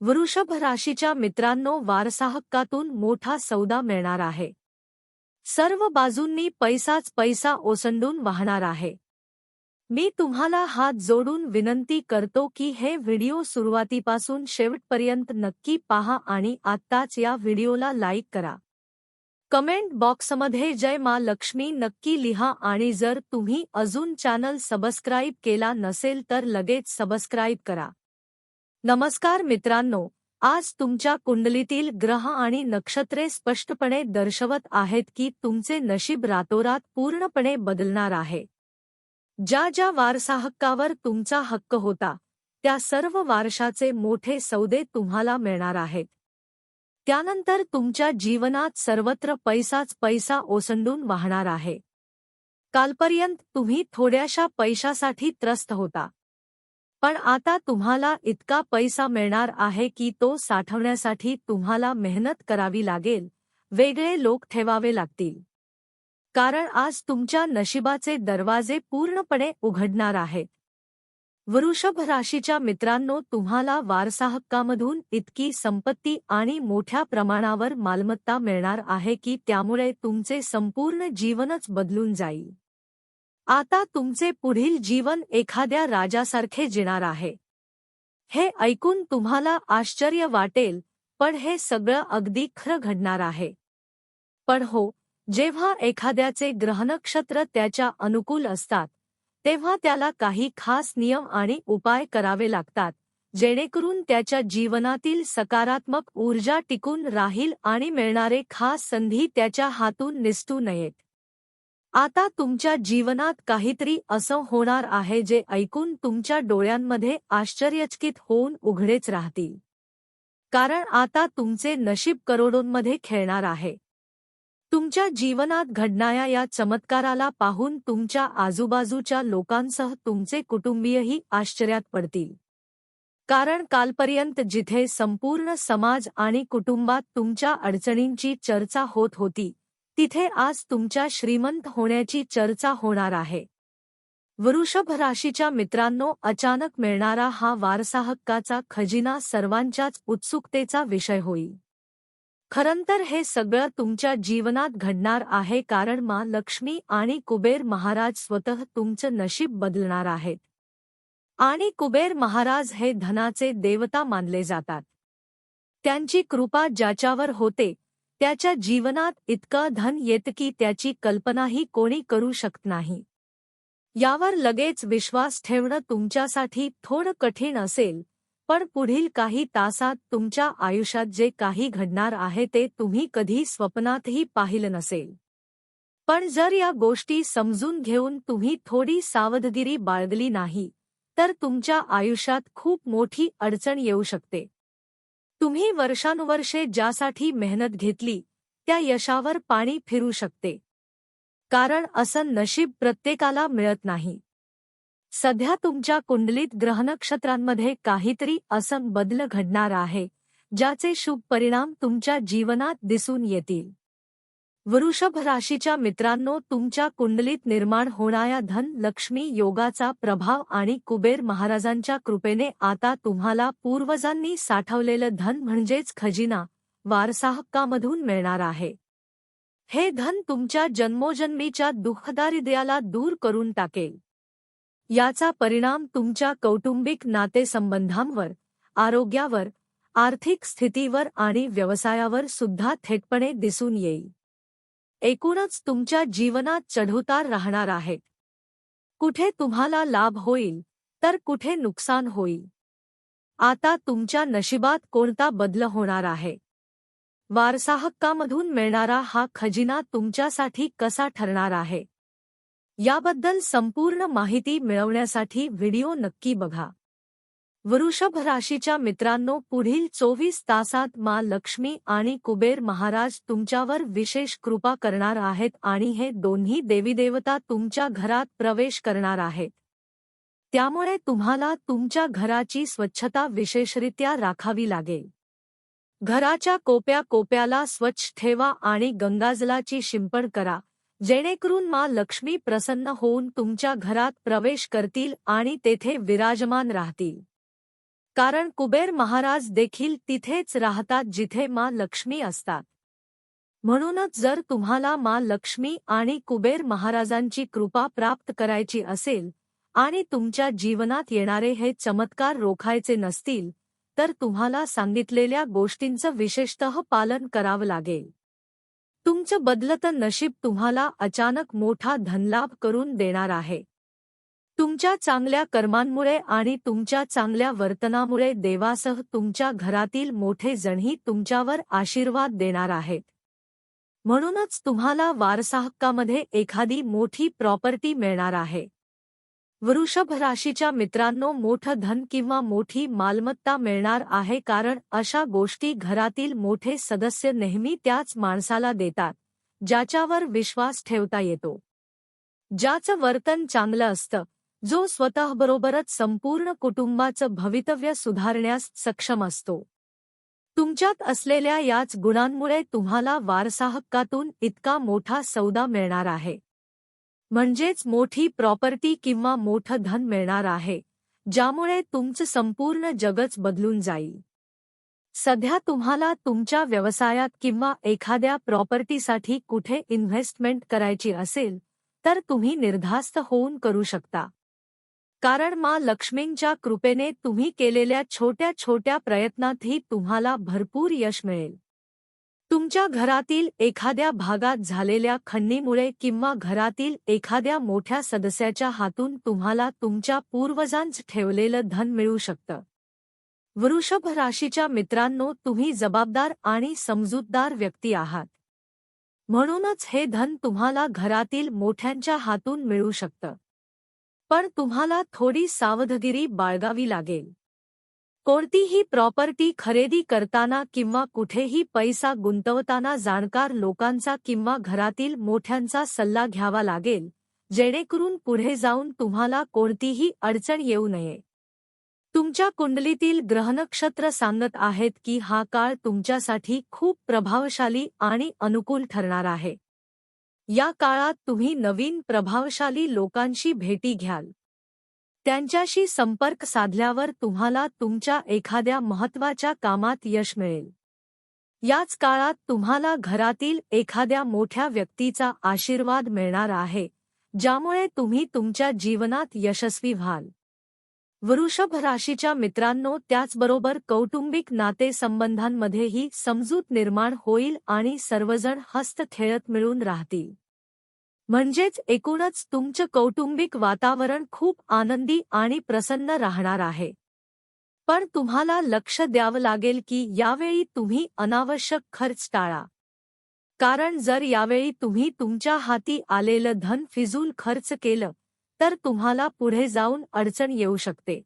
वृषभ राशीच्या मित्रांनो वारसा हक्कातून मोठा सौदा मिळणार आहे. सर्व बाजूंनी पैसाच पैसा ओसंडून वाहणार आहे. मी तुम्हाला हात जोडून विनंती करतो की हे व्हिडिओ सुरुवातीपासून शेवटपर्यंत नक्की पहा आणि आत्ताच या व्हिडिओला लाईक करा. कमेंट बॉक्समध्ये जय मा लक्ष्मी नक्की लिहा आणि जर तुम्ही अजून चॅनल सबस्क्राईब केला नसेल तर लगेच सबस्क्राईब करा. नमस्कार मित्रांनो आज तुमच्या कुंडलीतील ग्रह आणि नक्षत्रे स्पष्टपणे दर्शवत आहेत की तुमचे नशीब रातोरात पूर्णपणे बदलणार आहे. ज्या ज्या वारसा हक्कावर तुमचा हक्क होता त्या सर्व वारशाचे मोठे सौदे तुम्हाला मिळणार आहेत. त्यानंतर तुमच्या जीवनात सर्वत्र पैसाच पैसा ओसंडून वाहणार आहे. कालपर्यंत तुम्ही थोड्याशा पैशासाठी त्रस्त होता. पण आता तुम्हाला इतका पैसा मिळणार आहे की तो साठवण्यासाठी तुम्हाला मेहनत करावी लागेल. वेगळे लोक ठेवावे लागतील. कारण आज तुमच्या नशिबाचे दरवाजे पूर्णपणे उघडणार आहेत. वृषभ राशीच्या मित्रांनो तुम्हाला वारसाहक्कामधून इतकी संपत्ती आणि मोठ्या प्रमाणावर मालमत्ता मिळणार आहे की त्यामुळे तुमचे संपूर्ण जीवनच बदलून जाईल. आता तुमचे पुढील जीवन एखाद्या राजासारखे जिणार आहे. हे ऐकून तुम्हाला आश्चर्य वाटेल पण हे सगळं अगदी खरं घडणार आहे. पण हो जेव्हा एखाद्याचे ग्रहनक्षत्र त्याच्या अनुकूल असतात तेव्हा त्याला काही खास नियम आणि उपाय करावे लागतात जेणेकरून त्याच्या जीवनातील सकारात्मक ऊर्जा टिकून राहील आणि मिळणारे खास संधी त्याच्या हातून निसटू नयेत. आता तुमच्या जीवनात काहीतरी असं होणार आहे जे ऐकून तुमच्या डोळ्यांमध्ये आश्चर्यचकित होऊन उघडेच राहतील. कारण आता तुमचे नशीब करोडोंमध्ये खेळणार आहे. तुमच्या जीवनात घडणाऱ्या या चमत्काराला पाहून तुमच्या आजूबाजूच्या लोकांसह तुमचे कुटुंबीयही आश्चर्यात पडतील. कारण कालपर्यंत जिथे संपूर्ण समाज आणि कुटुंबात तुमच्या अडचणींची चर्चा होत होती तिथे आज तुमच्या श्रीमंत होण्याची चर्चा होणार आहे. वृषभ राशीच्या मित्रांनो अचानक मिळणारा हा वारसा हक्काचा खजिना सर्वांच्याच उत्सुकतेचा विषय होईल. खरंतर हे सगळं तुमच्या जीवनात घडणार आहे कारण मा लक्ष्मी आणि कुबेर महाराज स्वतः तुमचं नशीब बदलणार आहेत. आणि कुबेर महाराज हे धनाचे देवता मानले जातात. त्यांची कृपा ज्याच्यावर होते त्याच्या जीवनात इतकं धन येत की त्याची कल्पनाही कोणी करू शकत नाही. यावर लगेच विश्वास ठेवणं तुमच्यासाठी थोडं कठीण असेल पण पुढील काही तासात तुमच्या आयुष्यात जे काही घडणार आहे ते तुम्ही कधी स्वप्नातही पाहिलं नसेल. पण जर या गोष्टी समजून घेऊन तुम्ही थोडी सावधगिरी बाळगली नाही तर तुमच्या आयुष्यात खूप मोठी अडचण येऊ शकते. तुम्ही वर्षानुवर्षे ज्यासाठी मेहनत घेतली त्या यशावर पाणी फिरू शकते. कारण असं नशीब प्रत्येकाला मिळत नाही. सध्या तुमच्या कुंडलीत ग्रहनक्षत्रांमध्ये काहीतरी असं बदल घडणार आहे ज्याचे शुभ परिणाम तुमच्या जीवनात दिसून येतील. वृषभ राशीच्या मित्रांनो तुमच्या कुंडलीत निर्माण होणाऱ्या धन लक्ष्मी योगाचा प्रभाव आणि कुबेर महाराजांच्या कृपेने आता तुम्हाला पूर्वजांनी साठवलेलं धन म्हणजेच खजिना वारसाहक्कामधून मिळणार आहे. हे धन तुमच्या जन्मोजन्मीच्या दुःखदारिद्र्याला दूर करून टाकेल. याचा परिणाम तुमच्या कौटुंबिक नातेसंबंधांवर आरोग्यावर आर्थिक स्थितीवर आणि व्यवसायावर सुद्धा थेटपणे दिसून येईल. एकूणच तुमच्या जीवनात चढउतार राहणार आहेत. कुठे तुम्हाला लाभ होईल, तर कुठे नुकसान होईल. आता तुमच्या नशिबात कोणता बदल होणार आहे? वारसाहक्कामधून मिळणारा हा खजिना तुमच्यासाठी कसा ठरणार आहे? याबद्दल संपूर्ण माहिती मिळवण्यासाठी व्हिडिओ नक्की बघा. वृषभ राशीच्या मित्रांनो पुढील चोवीस तासात मा लक्ष्मी आणि कुबेर महाराज तुमच्यावर विशेष कृपा करणार आहेत आणि हे दोन्ही देवीदेवता तुमच्या घरात प्रवेश करणार आहेत. त्यामुळे तुम्हाला तुमच्या घराची स्वच्छता विशेषरित्या राखावी लागेल. घराच्या कोप्या कोप्याला स्वच्छ ठेवा आणि गंगाजलाची शिंपण करा जेणेकरून मा लक्ष्मी प्रसन्न होऊन तुमच्या घरात प्रवेश करतील आणि तेथे विराजमान राहतील. कारण कुबेर महाराज देखील तिथेच राहतात जिथे मां लक्ष्मी असतात. म्हणूनच जर तुम्हाला मां लक्ष्मी आणि कुबेर महाराजांची कृपा प्राप्त करायची असेल आणि तुमच्या जीवनात येणारे हे चमत्कार रोखायचे नसतील तर तुम्हाला सांगितलेल्या गोष्टींचं विशेषतः पालन करावं लागेल. तुमचं बदलतं नशीब तुम्हाला अचानक मोठा धनलाभ करून देणार आहे. तुमच्या चांगल्या कर्मांमुळे आणि तुमच्या चांगल्या वर्तनामुळे देवासह तुमच्या घरातील मोठे जणही तुमच्यावर आशीर्वाद देणार आहेत. म्हणूनच तुम्हाला वारसाहक्कामध्ये एखादी मोठी प्रॉपर्टी मिळणार आहे. वृषभ राशीच्या मित्रांनो मोठं धन किंवा मोठी मालमत्ता मिळणार आहे कारण अशा गोष्टी घरातील मोठे सदस्य नेहमी त्याच माणसाला देतात ज्याच्यावर विश्वास ठेवता येतो. ज्याचं वर्तन चांगलं असतं जो स्वतःबरोबरच संपूर्ण कुटुंबाचं भवितव्य सुधारण्यास सक्षम असतो. तुमच्यात असलेल्या याच गुणांमुळे तुम्हाला वारसाहक्कातून इतका मोठा सौदा मिळणार आहे. म्हणजेच मोठी प्रॉपर्टी किंवा मोठं धन मिळणार आहे ज्यामुळे तुमचं संपूर्ण जगच बदलून जाईल. सध्या तुम्हाला तुमच्या व्यवसायात किंवा एखाद्या प्रॉपर्टीसाठी कुठे इन्व्हेस्टमेंट करायची असेल तर तुम्ही निर्धास्त होऊन करू शकता. कारण माँ लक्ष्मींच्या कृपेने तुम्ही केलेल्या छोट्या छोट्या प्रयत्नातही तुम्हाला भरपूर यश मिळेल. तुमच्या घरातील एखाद्या भागात झालेल्या खंडीमुळे किंवा घरातील एखाद्या मोठ्या सदस्याच्या हातून तुम्हाला तुमच्या पूर्वजांच ठेवलेलं धन मिळू शकतं. वृषभ राशीच्या मित्रांनो तुम्ही जबाबदार आणि समजूतदार व्यक्ती आहात. म्हणूनच हे धन तुम्हाला घरातील मोठ्यांच्या हातून मिळू शकतं. पण तुम्हाला थोडी सावधगिरी बाळगावी लागेल. कोणतीही प्रॉपर्टी खरेदी करताना किंवा कुठेही पैसा गुंतवताना जाणकार लोकांचा किंवा घरातील मोठ्यांचा सल्ला घ्यावा लागेल जेणेकरून पुढे जाऊन तुम्हाला कोणतीही अडचण येऊ नये. तुमच्या कुंडलीतील ग्रहनक्षत्र सांगत आहेत की हा काळ तुमच्यासाठी खूप प्रभावशाली आणि अनुकूल ठरणार आहे. या काळात तुम्ही नवीन प्रभावशाली लोकांशी भेटी घ्याल. त्यांच्याशी संपर्क साधल्यावर तुम्हाला तुमच्या एखाद्या महत्त्वाच्या कामात यश मिळेल. याच काळात तुम्हाला घरातील एखाद्या मोठ्या व्यक्तीचा आशीर्वाद मिळणार आहे ज्यामुळे तुम्ही तुमच्या जीवनात यशस्वी व्हाल. वृषभ राशीच्या मित्रांनो त्याचबरोबर कौटुंबिक नातेसंबंधांमध्येही समजूत निर्माण होईल आणि सर्वजण हस्त खेळत मिळून राहतील. म्हणजेच एकूणच तुमचं कौटुंबिक वातावरण खूप आनंदी आणि प्रसन्न राहणार आहे. पण तुम्हाला लक्ष द्यावं लागेल की यावेळी तुम्ही अनावश्यक खर्च टाळा. कारण जर यावेळी तुम्ही तुमच्या हाती आलेलं धन फिजूल खर्च केलं तर तुम्हाला पुढे जाऊन अडचण येऊ शकते.